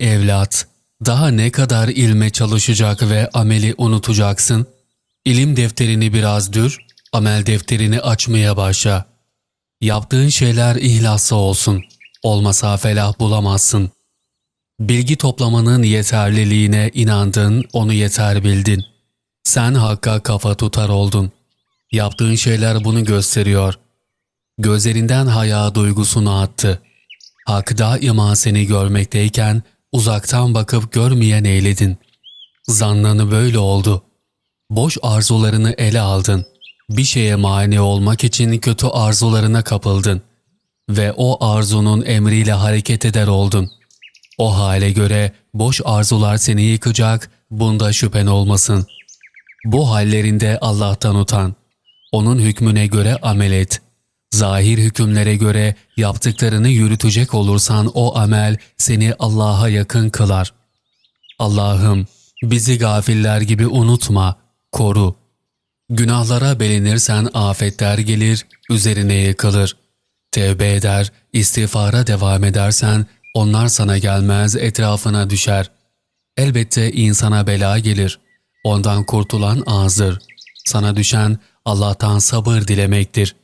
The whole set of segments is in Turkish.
evlat, daha ne kadar ilme çalışacak ve ameli unutacaksın? İlim defterini biraz dür, amel defterini açmaya başla. Yaptığın şeyler ihlaslı olsun. Olmasa felah bulamazsın. Bilgi toplamanın yeterliliğine inandın, onu yeter bildin. Sen hakka kafa tutar oldun. Yaptığın şeyler bunu gösteriyor. Gözlerinden haya duygusunu attı. Hak daima seni görmekteyken uzaktan bakıp görmeyen eyledin. Zannını böyle oldu. Boş arzularını ele aldın. Bir şeye mani olmak için kötü arzularına kapıldın. Ve o arzunun emriyle hareket eder oldun. O hale göre boş arzular seni yıkacak, bunda şüphen olmasın. Bu hallerinde Allah'tan utan. Onun hükmüne göre amel et. Zahir hükümlere göre yaptıklarını yürütecek olursan o amel seni Allah'a yakın kılar. Allah'ım bizi gafiller gibi unutma, koru. Günahlara belenirsen afetler gelir, üzerine yıkılır. Tevbe eder, istiğfara devam edersen onlar sana gelmez, etrafına düşer. Elbette insana bela gelir. Ondan kurtulan azdır. Sana düşen Allah'tan sabır dilemektir.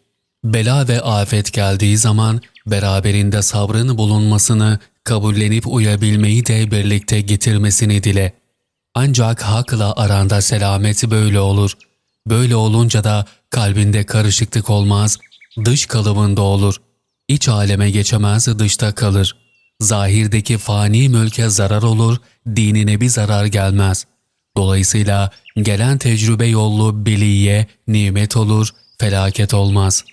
Bela ve afet geldiği zaman beraberinde sabrın bulunmasını, kabullenip uyabilmeyi de birlikte getirmesini dile. Ancak hakla aranda selamet böyle olur. Böyle olunca da kalbinde karışıklık olmaz, dış kalıbında olur. İç aleme geçemez, dışta kalır. Zahirdeki fani mülke zarar olur, dinine bir zarar gelmez. Dolayısıyla gelen tecrübe yollu biliye nimet olur, felaket olmaz.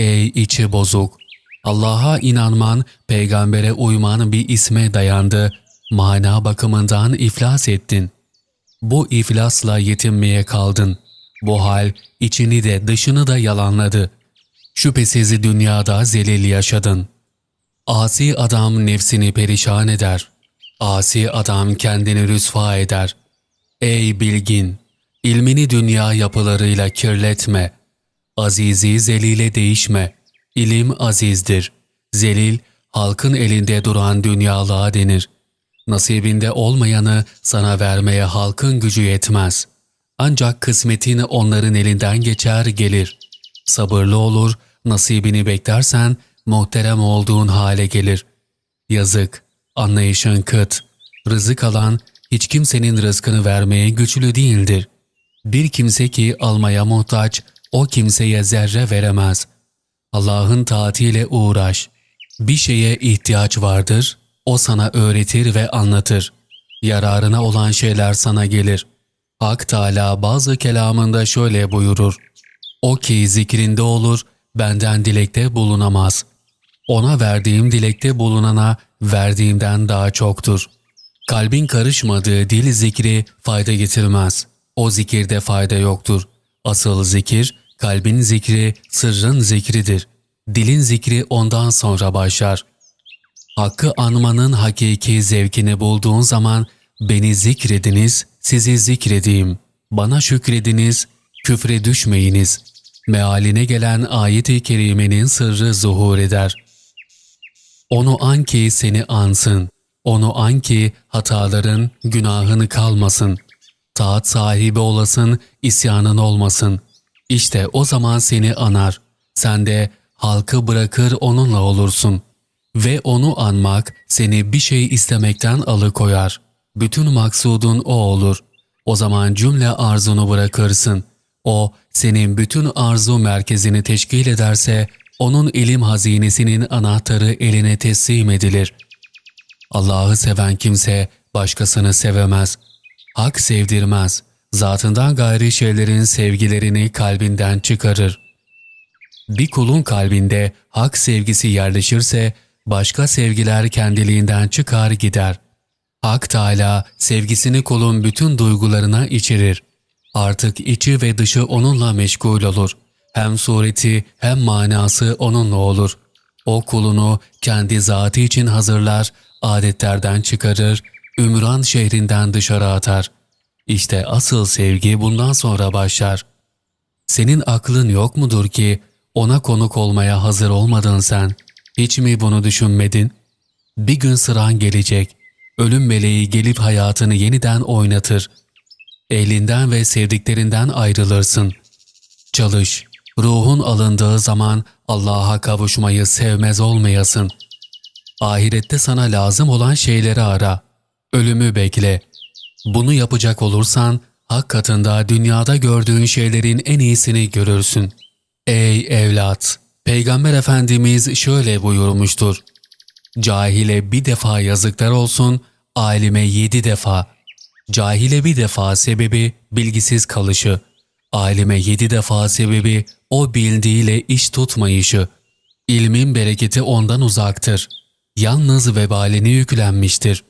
Ey içi bozuk! Allah'a inanman, peygambere uyman bir isme dayandı, mana bakımından iflas ettin. Bu iflasla yetinmeye kaldın. Bu hal içini de dışını da yalanladı. Şüphesiz dünyada zelil yaşadın. Asi adam nefsini perişan eder. Asi adam kendini rüsva eder. Ey bilgin! ilmini dünya yapılarıyla kirletme. Azizi zelile değişme. İlim azizdir. Zelil, halkın elinde duran dünyalığa denir. Nasibinde olmayanı sana vermeye halkın gücü yetmez. Ancak kısmetin onların elinden geçer gelir. Sabırlı olur, nasibini beklersen muhterem olduğun hale gelir. Yazık, anlayışın kıt. Rızık alan hiç kimsenin rızkını vermeye güçlü değildir. Bir kimse ki almaya muhtaç, o kimseye zerre veremez. Allah'ın taatiyle uğraş. Bir şeye ihtiyaç vardır, o sana öğretir ve anlatır. Yararına olan şeyler sana gelir. Hak Teâlâ bazı kelamında şöyle buyurur. O ki zikrinde olur, benden dilekte bulunamaz. Ona verdiğim dilekte bulunana verdiğimden daha çoktur. Kalbin karışmadığı dil zikri fayda getirmez. O zikirde fayda yoktur. Asıl zikir, kalbin zikri, sırrın zikridir. Dilin zikri ondan sonra başlar. Hakkı anmanın hakiki zevkini bulduğun zaman beni zikrediniz, sizi zikredeyim. Bana şükrediniz, küfre düşmeyiniz. Mealine gelen ayet-i kerimenin sırrı zuhur eder. Onu an ki seni ansın. Onu an ki hataların, günahını kalmasın. Taat sahibi olasın, isyanın olmasın. İşte o zaman seni anar. Sen de halkı bırakır onunla olursun. Ve onu anmak seni bir şey istemekten alıkoyar. Bütün maksudun o olur. O zaman cümle arzunu bırakırsın. O senin bütün arzu merkezini teşkil ederse onun ilim hazinesinin anahtarı eline teslim edilir. Allah'ı seven kimse başkasını sevemez. Hak sevdirmez. Zatından gayri şeylerin sevgilerini kalbinden çıkarır. Bir kulun kalbinde hak sevgisi yerleşirse başka sevgiler kendiliğinden çıkar gider. Hak Teâlâ sevgisini kulun bütün duygularına içirir. Artık içi ve dışı onunla meşgul olur. Hem sureti hem manası onunla olur. O kulunu kendi zatı için hazırlar, adetlerden çıkarır, Ümran şehrinden dışarı atar. İşte asıl sevgi bundan sonra başlar. Senin aklın yok mudur ki ona konuk olmaya hazır olmadın sen? Hiç mi bunu düşünmedin? Bir gün sıran gelecek. Ölüm meleği gelip hayatını yeniden oynatır. Ehlinden ve sevdiklerinden ayrılırsın. Çalış. Ruhun alındığı zaman Allah'a kavuşmayı sevmez olmayasın. Ahirette sana lazım olan şeyleri ara. Ölümü bekle. Bunu yapacak olursan hak katında dünyada gördüğün şeylerin en iyisini görürsün. Ey evlat! Peygamber Efendimiz şöyle buyurmuştur. Cahile bir defa yazıklar olsun, alime yedi defa. Cahile bir defa sebebi bilgisiz kalışı. Alime yedi defa sebebi o bildiğiyle iş tutmayışı. İlmin bereketi ondan uzaktır. Yalnız vebalini yüklenmiştir.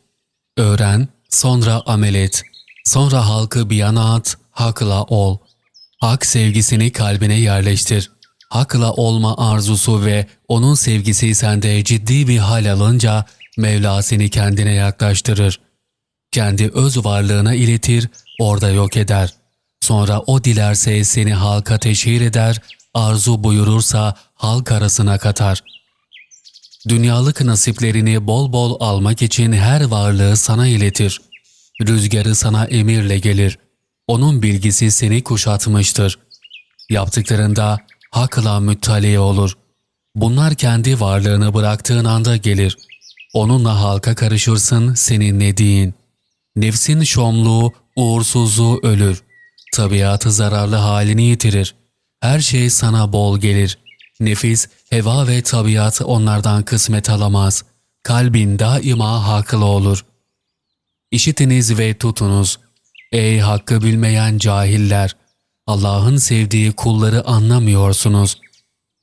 Öğren, sonra amel et. Sonra halkı bir yana at, hakla ol. Hak sevgisini kalbine yerleştir. Hakla olma arzusu ve onun sevgisi sende ciddi bir hal alınca Mevla seni kendine yaklaştırır. Kendi öz varlığına iletir, orada yok eder. Sonra o dilerse seni halka teşhir eder, arzu buyurursa halk arasına katar. Dünyalık nasiplerini bol bol almak için her varlığı sana iletir. Rüzgarı sana emirle gelir. Onun bilgisi seni kuşatmıştır. Yaptıklarında hakla müttali olur. Bunlar kendi varlığını bıraktığın anda gelir. Onunla halka karışırsın senin dediğin. Nefsin şomluğu, uğursuzluğu ölür. Tabiatı zararlı halini yitirir. Her şey sana bol gelir. Nefis, heva ve tabiat onlardan kısmet alamaz. Kalbin daima haklı olur. İşitiniz ve tutunuz. Ey hakkı bilmeyen cahiller! Allah'ın sevdiği kulları anlamıyorsunuz.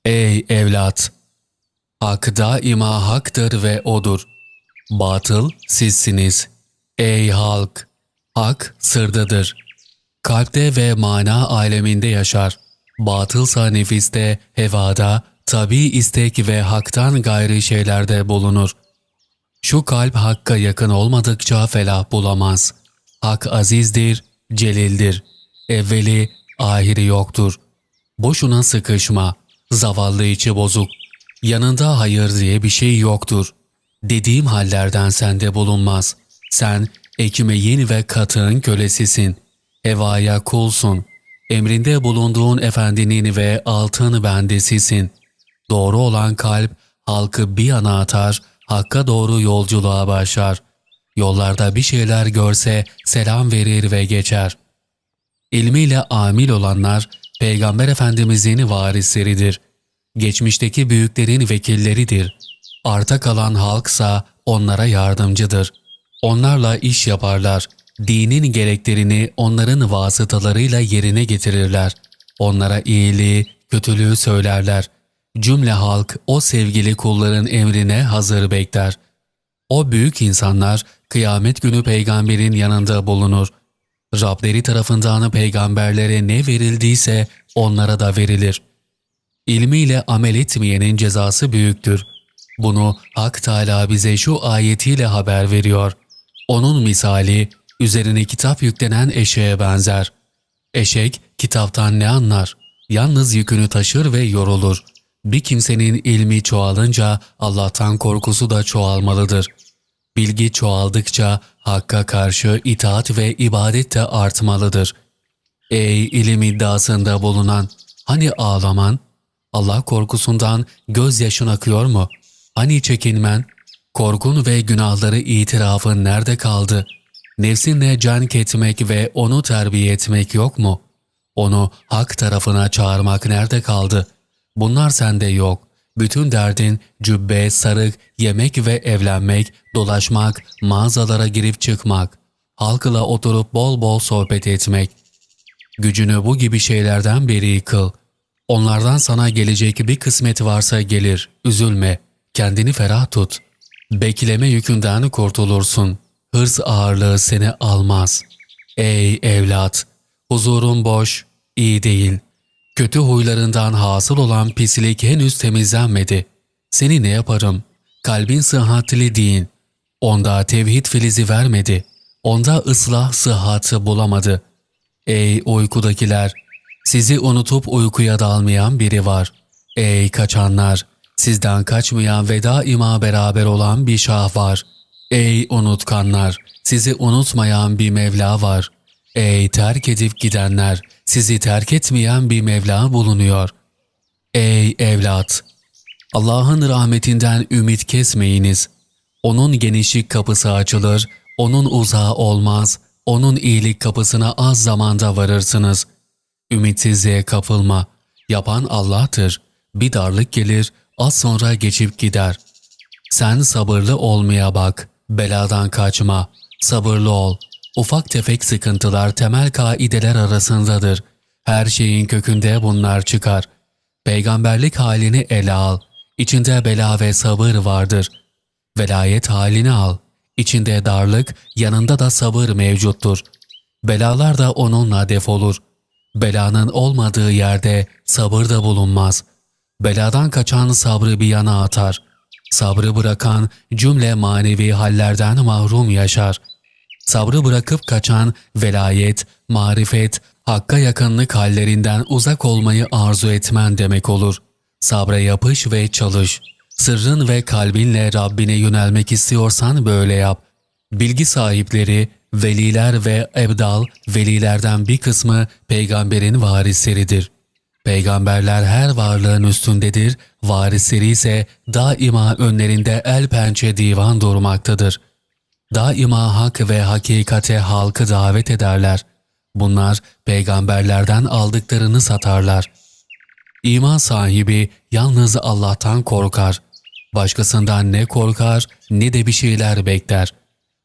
Ey evlat! Hak daima haktır ve odur. Batıl sizsiniz. Ey halk! Hak sırdadır. Kalpte ve mana aleminde yaşar. Batılsa nefiste, hevada, tabi istek ve haktan gayri şeylerde bulunur. Şu kalp hakka yakın olmadıkça felah bulamaz. Hak azizdir, celildir. Evveli, ahiri yoktur. Boşuna sıkışma. Zavallı içi bozuk. Yanında hayır diye bir şey yoktur. Dediğim hallerden sende bulunmaz. Sen ekmeğin ve katığın kölesisin. Hevaya kulsun. Emrinde bulunduğun efendinin ve altın bendesisin. Doğru olan kalp halkı bir yana atar, hakka doğru yolculuğa başlar. Yollarda bir şeyler görse selam verir ve geçer. İlmiyle amil olanlar Peygamber Efendimizin varisleridir. Geçmişteki büyüklerin vekilleridir. Arta kalan halksa onlara yardımcıdır. Onlarla iş yaparlar. Dinin gereklerini onların vasıtalarıyla yerine getirirler. Onlara iyiliği, kötülüğü söylerler. Cümle halk o sevgili kulların emrine hazır bekler. O büyük insanlar kıyamet günü peygamberin yanında bulunur. Rableri tarafından peygamberlere ne verildiyse onlara da verilir. İlmiyle amel etmeyenin cezası büyüktür. Bunu Hak Teala bize şu ayetiyle haber veriyor. Onun misali üzerine kitap yüklenen eşeğe benzer. Eşek kitaptan ne anlar? Yalnız yükünü taşır ve yorulur. Bir kimsenin ilmi çoğalınca Allah'tan korkusu da çoğalmalıdır. Bilgi çoğaldıkça Hakk'a karşı itaat ve ibadet de artmalıdır. Ey ilim iddiasında bulunan, hani ağlaman? Allah korkusundan gözyaşın akıyor mu? Hani çekinmen? Korkun ve günahları itirafın nerede kaldı? Nefsinle can ketmek ve onu terbiye etmek yok mu? Onu hak tarafına çağırmak nerede kaldı? Bunlar sende yok. Bütün derdin cübbe, sarık, yemek ve evlenmek, dolaşmak, mağazalara girip çıkmak, halkla oturup bol bol sohbet etmek. Gücünü bu gibi şeylerden beri kıl. Onlardan sana gelecek bir kısmet varsa gelir, üzülme, kendini ferah tut. Bekleme yükünden kurtulursun. Hırs ağırlığı seni almaz. Ey evlat! Huzurun boş, iyi değil. Kötü huylarından hasıl olan pislik henüz temizlenmedi. Seni ne yaparım? Kalbin sıhhatli değil. Onda tevhid filizi vermedi. Onda ıslah sıhhatı bulamadı. Ey uykudakiler! Sizi unutup uykuya dalmayan biri var. Ey kaçanlar! Sizden kaçmayan ve daima beraber olan bir şah var. Ey unutkanlar! Sizi unutmayan bir Mevla var. Ey terk edip gidenler! Sizi terk etmeyen bir Mevla bulunuyor. Ey evlat! Allah'ın rahmetinden ümit kesmeyiniz. Onun genişlik kapısı açılır, onun uzağı olmaz, onun iyilik kapısına az zamanda varırsınız. Ümitsizliğe kapılma. Yapan Allah'tır. Bir darlık gelir, az sonra geçip gider. Sen sabırlı olmaya bak, beladan kaçma. Sabırlı ol. Ufak tefek sıkıntılar temel kaideler arasındadır. Her şeyin kökünde bunlar çıkar. Peygamberlik halini ele al. İçinde bela ve sabır vardır. Velayet halini al. İçinde darlık, yanında da sabır mevcuttur. Belalar da onunla defolur. Belanın olmadığı yerde sabır da bulunmaz. Beladan kaçan sabrı bir yana atar. Sabrı bırakan cümle manevi hallerden mahrum yaşar. Sabrı bırakıp kaçan velayet, marifet, hakka yakınlık hallerinden uzak olmayı arzu etmen demek olur. Sabra yapış ve çalış. Sırrın ve kalbinle Rabbine yönelmek istiyorsan böyle yap. Bilgi sahipleri, veliler ve ebdal, velilerden bir kısmı peygamberin varisleridir. Peygamberler her varlığın üstündedir, varisleri ise daima önlerinde el pençe divan durmaktadır. Daima hak ve hakikate halkı davet ederler. Bunlar peygamberlerden aldıklarını satarlar. İman sahibi yalnız Allah'tan korkar. Başkasından ne korkar ne de bir şeyler bekler.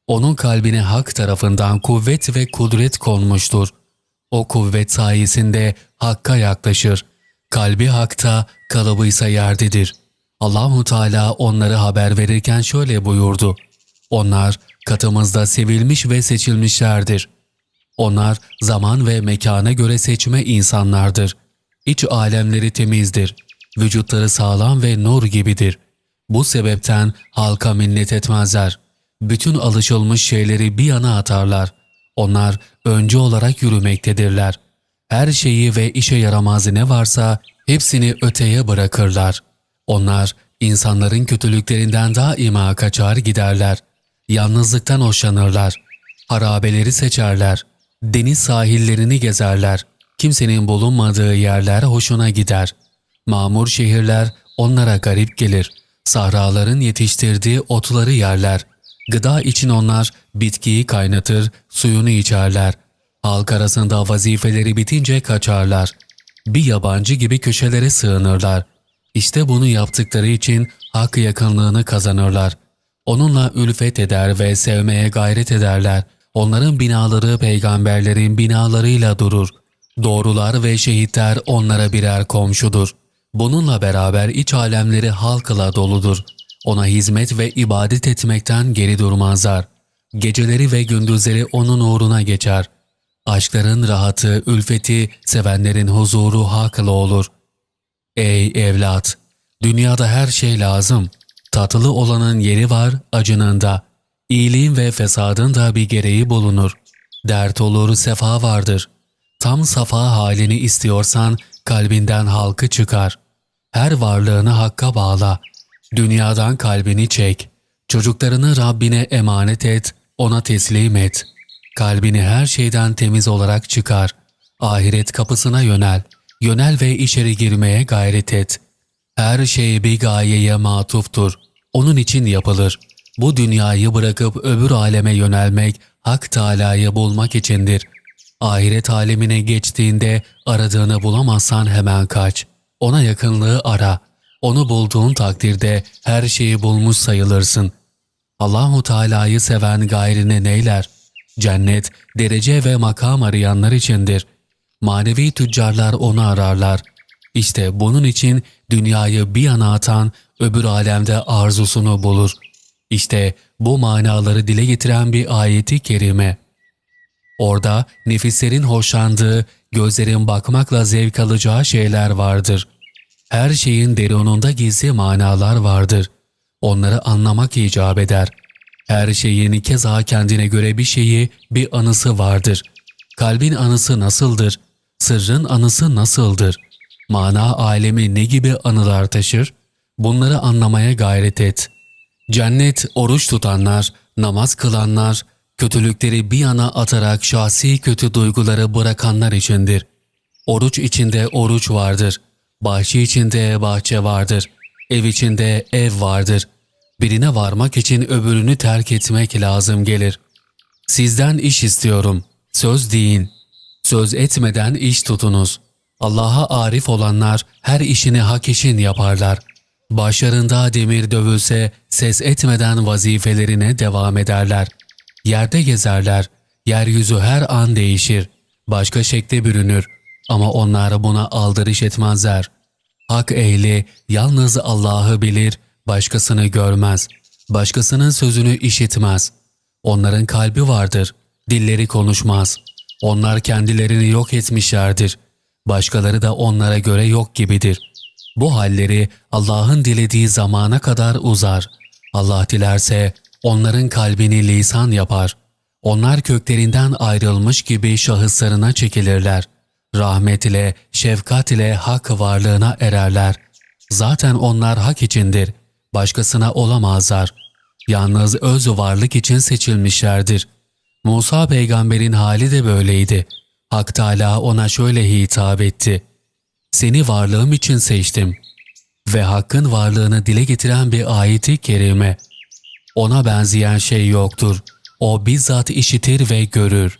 Onun kalbine hak tarafından kuvvet ve kudret konmuştur. O kuvvet sayesinde hakka yaklaşır. Kalbi hakta, kalıbıysa yerdedir. Allahu Teala onları haber verirken şöyle buyurdu. Onlar katımızda sevilmiş ve seçilmişlerdir. Onlar zaman ve mekana göre seçme insanlardır. İç alemleri temizdir. Vücutları sağlam ve nur gibidir. Bu sebepten halka minnet etmezler. Bütün alışılmış şeyleri bir yana atarlar. Onlar önce olarak yürümektedirler. Her şeyi ve işe yaramaz ne varsa hepsini öteye bırakırlar. Onlar insanların kötülüklerinden daima kaçar giderler. Yalnızlıktan hoşlanırlar. Harabeleri seçerler. Deniz sahillerini gezerler. Kimsenin bulunmadığı yerler hoşuna gider. Mamur şehirler onlara garip gelir. Sahraların yetiştirdiği otları yerler. Gıda için onlar bitkiyi kaynatır, suyunu içerler. Halk arasında vazifeleri bitince kaçarlar. Bir yabancı gibi köşelere sığınırlar. İşte bunu yaptıkları için hak yakınlığını kazanırlar. Onunla ülfet eder ve sevmeye gayret ederler. Onların binaları peygamberlerin binalarıyla durur. Doğrular ve şehitler onlara birer komşudur. Bununla beraber iç alemleri halkla doludur. Ona hizmet ve ibadet etmekten geri durmazlar. Geceleri ve gündüzleri onun uğruna geçer. Aşkların rahatı, ülfeti, sevenlerin huzuru haklı olur. Ey evlat! Dünyada her şey lazım. Tatlı olanın yeri var, acının da. İyiliğin ve fesadın da bir gereği bulunur. Dert olur, sefa vardır. Tam safa halini istiyorsan kalbinden halkı çıkar. Her varlığını hakka bağla. Dünyadan kalbini çek. Çocuklarını Rabbine emanet et, ona teslim et. Kalbini her şeyden temiz olarak çıkar. Ahiret kapısına yönel. Yönel ve içeri girmeye gayret et. Her şey bir gayeye matuftur. Onun için yapılır. Bu dünyayı bırakıp öbür aleme yönelmek, Hak Teâlâ'yı bulmak içindir. Ahiret alemine geçtiğinde aradığını bulamazsan hemen kaç. Ona yakınlığı ara. Onu bulduğun takdirde her şeyi bulmuş sayılırsın. Allahu Teala'yı seven gayrine neyler? Cennet, derece ve makam arayanlar içindir. Manevi tüccarlar onu ararlar. İşte bunun için dünyayı bir yana atan öbür alemde arzusunu bulur. İşte bu manaları dile getiren bir ayeti kerime. Orada nefislerin hoşlandığı, gözlerin bakmakla zevk alacağı şeyler vardır. Her şeyin derununda gizli manalar vardır. Onları anlamak icap eder. Her şeyin keza kendine göre bir şeyi, bir anısı vardır. Kalbin anısı nasıldır? Sırrın anısı nasıldır? Mana alemi ne gibi anılar taşır? Bunları anlamaya gayret et. Cennet oruç tutanlar, namaz kılanlar, kötülükleri bir yana atarak şahsi kötü duyguları bırakanlar içindir. Oruç içinde oruç vardır. Bahçe içinde bahçe vardır. Ev içinde ev vardır. Birine varmak için öbürünü terk etmek lazım gelir. Sizden iş istiyorum. Söz deyin. Söz etmeden iş tutunuz. Allah'a arif olanlar her işini hak için yaparlar. Başlarında demir dövülse ses etmeden vazifelerine devam ederler. Yerde gezerler. Yeryüzü her an değişir. Başka şekle bürünür. Ama onlar buna aldırış etmezler. Hak ehli yalnız Allah'ı bilir, başkasını görmez. Başkasının sözünü işitmez. Onların kalbi vardır, dilleri konuşmaz. Onlar kendilerini yok etmişlerdir. Başkaları da onlara göre yok gibidir. Bu halleri Allah'ın dilediği zamana kadar uzar. Allah dilerse onların kalbini lisan yapar. Onlar köklerinden ayrılmış gibi şahıslarına çekilirler. Rahmet ile, şefkat ile hak varlığına ererler. Zaten onlar hak içindir. Başkasına olamazlar. Yalnız öz varlık için seçilmişlerdir. Musa peygamberin hali de böyleydi. Hak Teâlâ ona şöyle hitap etti. Seni varlığım için seçtim. Ve hakkın varlığını dile getiren bir ayeti kerime. Ona benzeyen şey yoktur. O bizzat işitir ve görür.